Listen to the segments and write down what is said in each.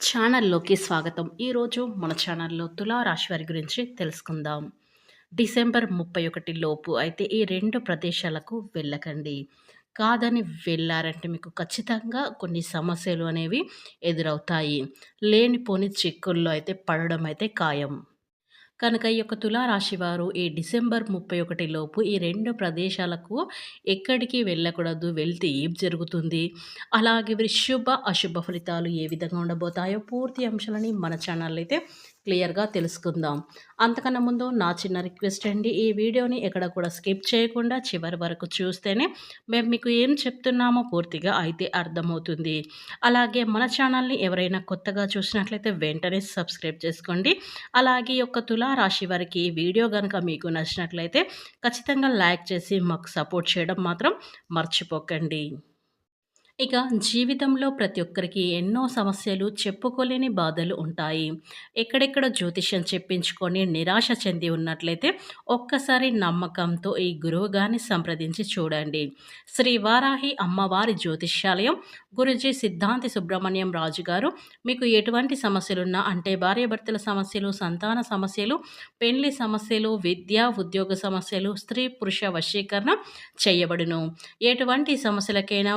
ఛానల్లోకి స్వాగతం. ఈరోజు మన ఛానల్లో తులారాశి వారి గురించి తెలుసుకుందాం. డిసెంబర్ ముప్పై ఒకటి లోపు అయితే ఈ రెండు ప్రదేశాలకు వెళ్ళకండి. కాదని వెళ్ళారంటే మీకు ఖచ్చితంగా కొన్ని సమస్యలు అనేవి ఎదురవుతాయి. లేనిపోని చిక్కుల్లో అయితే పడడం అయితే ఖాయం. కనుక ఈ యొక్క తులారాశివారు ఈ డిసెంబర్ ముప్పై ఒకటి లోపు ఈ రెండు ప్రదేశాలకు ఎక్కడికి వెళ్ళకూడదు వెళ్తే ఏం జరుగుతుంది? అలాగే వీరి శుభ అశుభ ఫలితాలు ఏ విధంగా ఉండబోతాయో పూర్తి అంశాలని మన ఛానల్ అయితే క్లియర్గా తెలుసుకుందాం. అంతకన్నా ముందు నా చిన్న రిక్వెస్ట్ అండి. ఈ వీడియోని ఎక్కడ కూడా స్కిప్ చేయకుండా చివరి వరకు చూస్తేనే మేము మీకు ఏం చెప్తున్నామో పూర్తిగా అయితే అర్థమవుతుంది. అలాగే మన ఛానల్ని ఎవరైనా కొత్తగా చూసినట్లయితే వెంటనే సబ్స్క్రైబ్ చేసుకోండి. అలాగే యొక్క తులా రాశి వారికి వీడియో కనుక మీకు నచ్చినట్లయితే ఖచ్చితంగా లైక్ చేసి మాకు సపోర్ట్ చేయడం మాత్రం మర్చిపోకండి. ఇక జీవితంలో ప్రతి ఒక్కరికి ఎన్నో సమస్యలు చెప్పుకోలేని బాధలు ఉంటాయి. ఎక్కడెక్కడ జ్యోతిష్యం చెప్పించుకొని నిరాశ చెంది ఉన్నట్లయితే ఒక్కసారి నమ్మకంతో ఈ గురువుగారిని సంప్రదించి చూడండి. శ్రీ వారాహి అమ్మవారి జ్యోతిష్యాలయం గురుజీ సిద్ధాంతి సుబ్రహ్మణ్యం రాజు గారు మీకు ఎటువంటి సమస్యలున్నా అంటే భార్యాభర్తల సమస్యలు సంతాన సమస్యలు పెళ్ళి సమస్యలు విద్య ఉద్యోగ సమస్యలు స్త్రీ పురుష వశీకరణ చేయబడును. ఎటువంటి సమస్యలకైనా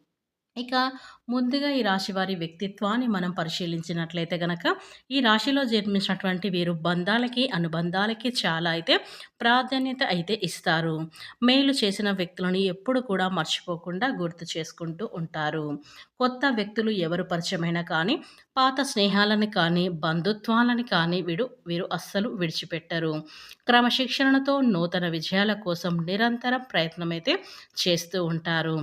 ఇక ముందుగా ఈ రాశి వారి వ్యక్తిత్వాన్ని మనం పరిశీలించినట్లయితే గనక ఈ రాశిలో జన్మించినటువంటి వీరు బంధాలకి అనుబంధాలకి చాలా అయితే ప్రాధాన్యత అయితే ఇస్తారు. మేలు చేసిన వ్యక్తులను ఎప్పుడు కూడా మర్చిపోకుండా గుర్తు చేసుకుంటూ ఉంటారు. కొత్త వ్యక్తులు ఎవరు పరిచయమైనా కానీ పాత స్నేహాలను కానీ బంధుత్వాలను కానీ వీడు వీరు అస్సలు విడిచిపెట్టరు. క్రమశిక్షణతో నూతన విజయాల కోసం నిరంతరం ప్రయత్నం అయితే చేస్తూ ఉంటారు.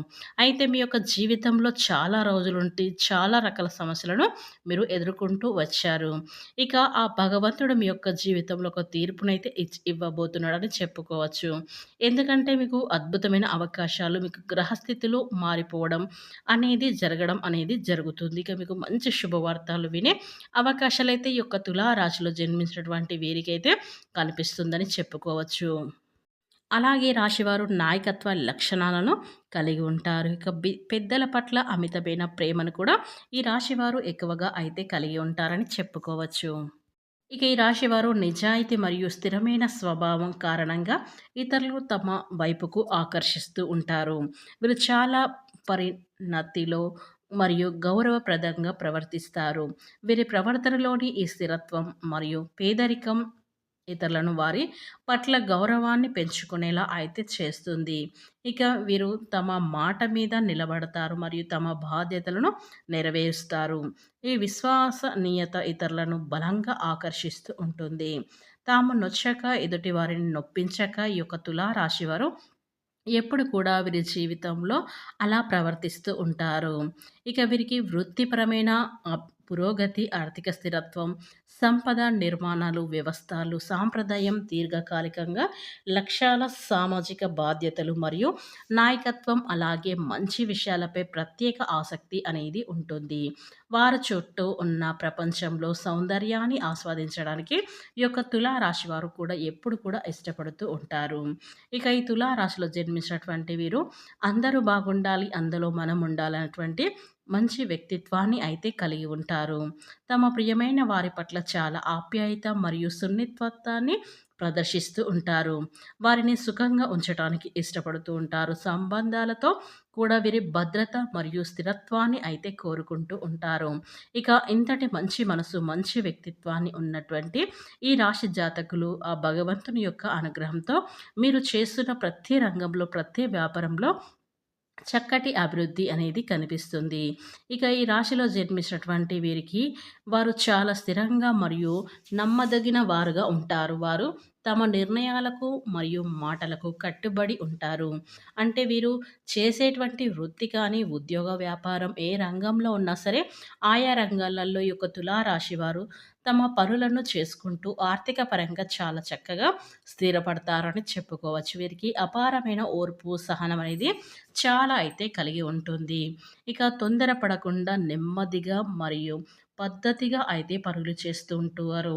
అయితే మీ యొక్క జీవితంలో చాలా రోజులుంటి చాలా రకాల సమస్యలను మీరు ఎదుర్కొంటూ వచ్చారు. ఇక ఆ భగవంతుడు మీ యొక్క జీవితంలో ఒక తీర్పునైతే ఇవ్వబోతున్నాడని చెప్పుకోవచ్చు. ఎందుకంటే మీకు అద్భుతమైన అవకాశాలు మీకు గ్రహస్థితులు మారిపోవడం అనేది జరగడం అనేది జరుగుతుంది. ఇక మీకు మంచి శుభవార్తలు వినే అవకాశాలు అయితే ఈ యొక్క తులారాశిలో జన్మించినటువంటి వీరికైతే ఉందని చెప్పుకోవచ్చు. అలాగే రాశివారు నాయకత్వ లక్షణాలను కలిగి ఉంటారు. ఇక పెద్దల పట్ల అమితమైన ప్రేమను కూడా ఈ రాశివారు ఎక్కువగా అయితే కలిగి ఉంటారని చెప్పుకోవచ్చు. ఇక ఈ రాశివారు నిజాయితీ మరియు స్థిరమైన స్వభావం కారణంగా ఇతరులు తమ వైపుకు ఆకర్షిస్తూ ఉంటారు. వీరు చాలా పరిణతిలో మరియు గౌరవప్రదంగా ప్రవర్తిస్తారు. వీరి ప్రవర్తనలోని ఈ స్థిరత్వం మరియు పేదరికం ఇతరులను వారి పట్ల గౌరవాన్ని పెంచుకునేలా అయితే చేస్తుంది. ఇక వీరు తమ మాట మీద నిలబడతారు మరియు తమ బాధ్యతలను నెరవేరుస్తారు. ఈ విశ్వాసనీయత ఇతరులను బలంగా ఆకర్షిస్తూ ఉంటుంది. తాము నొచ్చక ఎదుటి వారిని నొప్పించక ఈ యొక్క తులారాశి వారు ఎప్పుడు కూడా వీరి జీవితంలో అలా ప్రవర్తిస్తూ ఉంటారు. ఇక వీరికి వృత్తిపరమైన పురోగతి ఆర్థిక స్థిరత్వం సంపద నిర్మాణాలు వ్యవస్థలు సాంప్రదాయం దీర్ఘకాలికంగా లక్ష్యాల సామాజిక బాధ్యతలు మరియు నాయకత్వం అలాగే మంచి విషయాలపై ప్రత్యేక ఆసక్తి అనేది ఉంటుంది. వారి చుట్టూ ఉన్న ప్రపంచంలో సౌందర్యాన్ని ఆస్వాదించడానికి ఈ యొక్క తులారాశి వారు కూడా ఎప్పుడు కూడా ఇష్టపడుతూ ఉంటారు. ఇక ఈ తులారాశిలో జన్మించినటువంటి వీరు అందరూ బాగుండాలి అందులో మనం ఉండాలన్నటువంటి మంచి వ్యక్తిత్వాన్ని అయితే కలిగి ఉంటారు. తమ ప్రియమైన వారి పట్ల చాలా ఆప్యాయత మరియు సున్నిత్వత్వాన్ని ప్రదర్శిస్తూ ఉంటారు. వారిని సుఖంగా ఉంచడానికి ఇష్టపడుతూ ఉంటారు. సంబంధాలతో కూడా వీరి భద్రత మరియు స్థిరత్వాన్ని అయితే కోరుకుంటూ ఉంటారు. ఇక ఇంతటి మంచి మనసు మంచి వ్యక్తిత్వాన్ని ఉన్నటువంటి ఈ రాశి జాతకులు ఆ భగవంతుని యొక్క అనుగ్రహంతో మీరు చేస్తున్న ప్రతి రంగంలో ప్రతి వ్యాపారంలో చక్కటి అభివృద్ధి అనేది కనిపిస్తుంది. ఇక ఈ రాశిలో జన్మించినటువంటి వీరికి వారు చాలా స్థిరంగా మరియు నమ్మదగిన వారుగా ఉంటారు. వారు తమ నిర్ణయాలకు మరియు మాటలకు కట్టుబడి ఉంటారు. అంటే వీరు చేసేటువంటి వృత్తి కానీ ఉద్యోగ వ్యాపారం ఏ రంగంలో ఉన్నా సరే ఆయా రంగాలలో యొక్క తులారాశి వారు తమ పనులను చేసుకుంటూ ఆర్థిక పరంగా చాలా చక్కగా స్థిరపడతారని చెప్పుకోవచ్చు. వీరికి అపారమైన ఓర్పు సహనం అనేది చాలా అయితే కలిగి ఉంటుంది. ఇక తొందరపడకుండా నెమ్మదిగా మరియు పద్ధతిగా అయితే పనులు చేస్తూ ఉంటారు.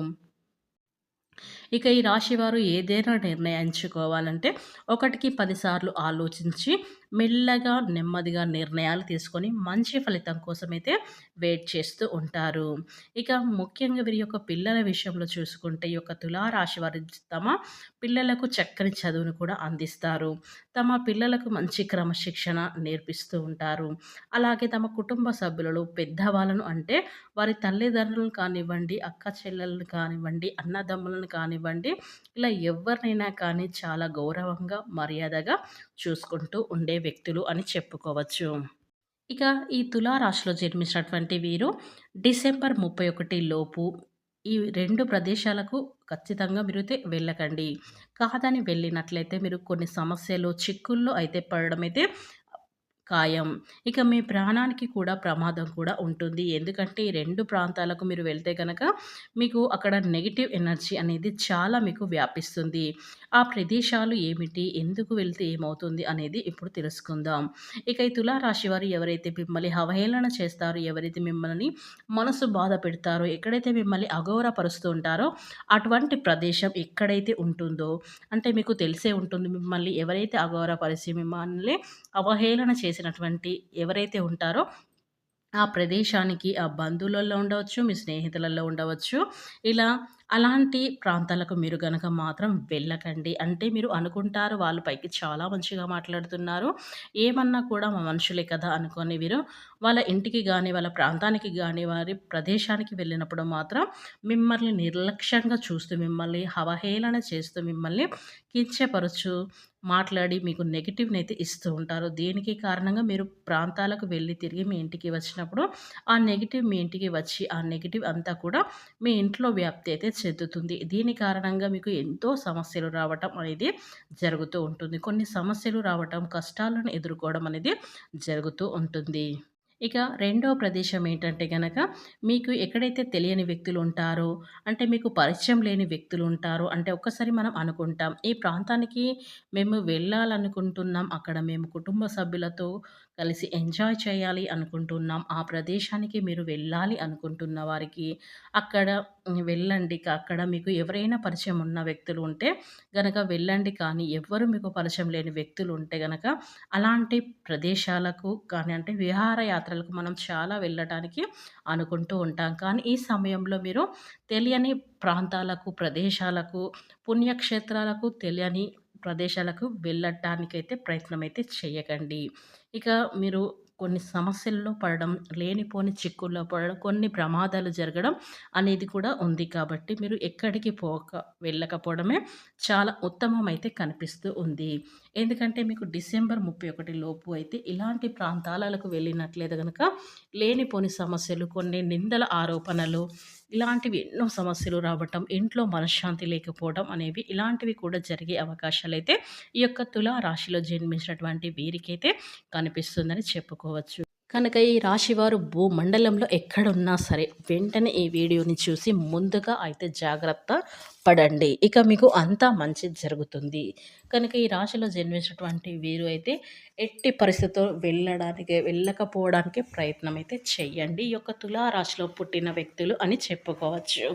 ఇక ఈ రాశివారు ఏదైనా నిర్ణయించుకోవాలంటే ఒకటికి పదిసార్లు ఆలోచించి మెల్లగా నెమ్మదిగా నిర్ణయాలు తీసుకొని మంచి ఫలితం కోసమైతే వెయిట్ చేస్తూ ఉంటారు. ఇక ముఖ్యంగా వీరి యొక్క పిల్లల విషయంలో చూసుకుంటే ఈ యొక్క తులారాశి వారి తమ పిల్లలకు చక్కని చదువును కూడా అందిస్తారు. తమ పిల్లలకు మంచి క్రమశిక్షణ నేర్పిస్తూ ఉంటారు. అలాగే తమ కుటుంబ సభ్యులలో పెద్దవాళ్ళను అంటే వారి తల్లిదండ్రులను కానివ్వండి అక్క చెల్లెలను కానివ్వండి అన్నదమ్ములను కానివ్వండి ఇలా ఎవరినైనా కానీ చాలా గౌరవంగా మర్యాదగా చూసుకుంటూ ఉండే వ్యక్తులు అని చెప్పుకోవచ్చు. ఇక ఈ తులారాశిలో జన్మించినటువంటి వీరు డిసెంబర్ ముప్పై ఒకటి లోపు ఈ రెండు ప్రదేశాలకు ఖచ్చితంగా మీరు అయితే వెళ్ళకండి. కాదని వెళ్ళినట్లయితే మీరు కొన్ని సమస్యలు చిక్కుల్లో అయితే పడడం అయితే ఖాయం ఇక మీ ప్రాణానికి కూడా ప్రమాదం కూడా ఉంటుంది. ఎందుకంటే ఈ రెండు ప్రాంతాలకు మీరు వెళ్తే కనుక మీకు అక్కడ నెగిటివ్ ఎనర్జీ అనేది చాలా మీకు వ్యాపిస్తుంది. ఆ ప్రదేశాలు ఏమిటి? ఎందుకు వెళ్తే ఏమవుతుంది? అనేది ఇప్పుడు తెలుసుకుందాం. ఇక ఈ తులారాశి వారు ఎవరైతే మిమ్మల్ని అవహేళన చేస్తారో ఎవరైతే మిమ్మల్ని మనసు బాధ పెడతారో ఎక్కడైతే మిమ్మల్ని అగౌరవపరుస్తూ ఉంటారో అటువంటి ప్రదేశం ఎక్కడైతే ఉంటుందో అంటే మీకు తెలిసే ఉంటుంది మిమ్మల్ని ఎవరైతే అగౌరవపరిచి మిమ్మల్ని అవహేళన చేసినటువంటి ఎవరైతే ఉంటారో ఆ ప్రదేశానికి ఆ బంధువులలో ఉండవచ్చు మీ స్నేహితులలో ఉండవచ్చు. ఇలా అలాంటి ప్రాంతాలకు మీరు గనక మాత్రం వెళ్ళకండి. అంటే మీరు అనుకుంటారు వాళ్ళు పైకి చాలా మంచిగా మాట్లాడుతున్నారు. ఏమన్నా కూడా మా మనుషులే కదా అనుకొని వీరు వాళ్ళ ఇంటికి కానీ వాళ్ళ ప్రాంతానికి కానీ వారి ప్రదేశానికి వెళ్ళినప్పుడు మాత్రం మిమ్మల్ని నిర్లక్ష్యంగా చూస్తూ మిమ్మల్ని అవహేళన చేస్తూ మిమ్మల్ని కించపరచు మాట్లాడి మీకు నెగిటివ్ని అయితే ఇస్తూ ఉంటారు. దీనికి కారణంగా? మీరు ప్రాంతాలకు వెళ్ళి తిరిగి మీ ఇంటికి వచ్చినప్పుడు ఆ నెగిటివ్ మీ ఇంటికి వచ్చి ఆ నెగిటివ్ అంతా కూడా మీ ఇంట్లో వ్యాప్తి అయితే చెందుతుంది. దీని కారణంగా మీకు ఎంతో సమస్యలు రావటం అనేది జరుగుతూ ఉంటుంది. కొన్ని సమస్యలు రావటం కష్టాలను ఎదుర్కోవడం అనేది జరుగుతూ ఉంటుంది. ఇక రెండో ప్రదేశం ఏంటంటే కనుక మీకు ఎక్కడైతే తెలియని వ్యక్తులు ఉంటారో అంటే మీకు పరిచయం లేని వ్యక్తులు ఉంటారో అంటే ఒక్కసారి మనం అనుకుంటాం ఈ ప్రాంతానికి మేము వెళ్ళాలనుకుంటున్నాం అక్కడ మేము కుటుంబ సభ్యులతో కలిసి ఎంజాయ్ చేయాలి అనుకుంటున్నాం ఆ ప్రదేశానికి మీరు వెళ్ళాలి అనుకుంటున్న వారికి అక్కడ వెళ్ళండి అక్కడ మీకు ఎవరైనా పరిచయం ఉన్న వ్యక్తులు ఉంటే గనక వెళ్ళండి కానీ ఎవ్వరు మీకు పరిచయం లేని వ్యక్తులు ఉంటే గనక అలాంటి ప్రదేశాలకు కానీ అంటే విహారయాత్ర విహారయాత్రలకు మనం చాలా వెళ్ళటానికి అనుకుంటూ ఉంటాం. కానీ ఈ సమయంలో మీరు తెలియని ప్రాంతాలకు ప్రదేశాలకు పుణ్యక్షేత్రాలకు తెలియని ప్రదేశాలకు వెళ్ళటానికైతే ప్రయత్నం అయితే చేయకండి. ఇక మీరు కొన్ని సమస్యల్లో పడడం లేనిపోని చిక్కుల్లో పడడం కొన్ని ప్రమాదాలు జరగడం అనేది కూడా ఉంది కాబట్టి మీరు ఎక్కడికి పోక వెళ్ళకపోవడమే చాలా ఉత్తమం అయితే కనిపిస్తూ ఉంది. ఎందుకంటే మీకు డిసెంబర్ ముప్పై ఒకటి లోపు అయితే ఇలాంటి ప్రాంతాలకు వెళ్ళినట్లేదు కనుక లేనిపోని సమస్యలు కొన్ని నిందల ఆరోపణలు ఇలాంటివి ఎన్నో సమస్యలు రావటం ఇంట్లో మనశ్శాంతి లేకపోవడం అనేవి ఇలాంటివి కూడా జరిగే అవకాశాలు అయితే ఈ యొక్క తులా రాశిలో జన్మించినటువంటి వీరికైతే కనిపిస్తుందని చెప్పుకోవచ్చు. కనుక ఈ రాశివారు భూమండలంలో ఎక్కడున్నా సరే వెంటనే ఈ వీడియోని చూసి ముందుగా అయితే జాగ్రత్త పడండి. ఇక మీకు అంతా మంచి జరుగుతుంది. కనుక ఈ రాశిలో జన్మించినటువంటి వీరు అయితే ఎట్టి పరిస్థితితో వెళ్ళడానికి వెళ్ళకపోవడానికి ప్రయత్నం అయితే చేయండి. ఈ యొక్క తులారాశిలో పుట్టిన వ్యక్తులు అని చెప్పుకోవచ్చు.